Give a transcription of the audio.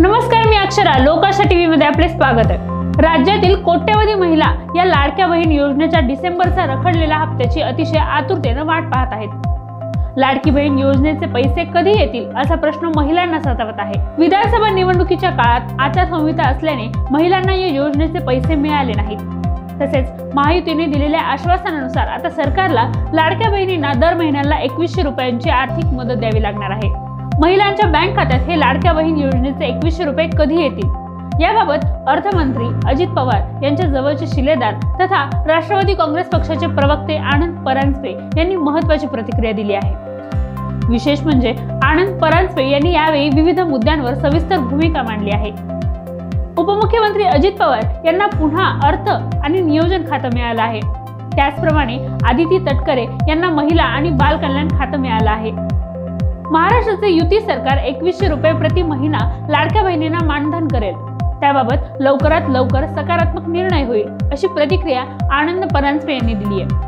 नमस्कार मी अक्षरा. लोकाशा टीव्ही मध्ये आपले स्वागत आहे. राज्यातील कोट्यवधी महिला या लाडक्या बहीण योजनेच्या डिसेंबरचा रखडलेल्या हप्त्याची अतिशय आतुरतेनं वाट पाहत आहेत. लाडकी बहीण योजनेचे पैसे कधी येतील असा प्रश्न महिलांना सतावत आहे. विधानसभा निवडणुकीच्या काळात आचारसंहिता असल्याने महिलांना या योजनेचे पैसे मिळाले नाहीत. तसेच महायुतीने दिलेल्या आश्वासनानुसार आता सरकारला लाडक्या बहिणींना दर महिन्याला एकवीसशे रुपयांची आर्थिक मदत द्यावी लागणार आहे. महिलांच्या बँक खात्यात हे लाडक्या बहीण योजनेचे एकवीसशे रुपये कधी येतील? याबाबत अर्थमंत्री अजित पवार यांच्या जवळचे शिलेदार तथा राष्ट्रवादी काँग्रेस पक्षाचे प्रवक्ते आनंद परांजपे यांनी महत्वाची प्रतिक्रिया दिली आहे. विशेष म्हणजे आनंद परांजपे यांनी यावेळी विविध मुद्द्यांवर सविस्तर भूमिका मांडली आहे. उपमुख्यमंत्री अजित पवार यांना पुन्हा अर्थ आणि नियोजन खातं मिळालं आहे. त्याचप्रमाणे आदिती तटकरे यांना महिला आणि बाल कल्याण खातं मिळालं आहे. महाराष्ट्राचे युती सरकार एकवीसशे रुपये प्रति महिना लाडक्या बहिणींना मानधन करेल. त्याबाबत लवकरात लवकर सकारात्मक निर्णय होईल अशी प्रतिक्रिया आनंद परांजपे यांनी दिली आहे.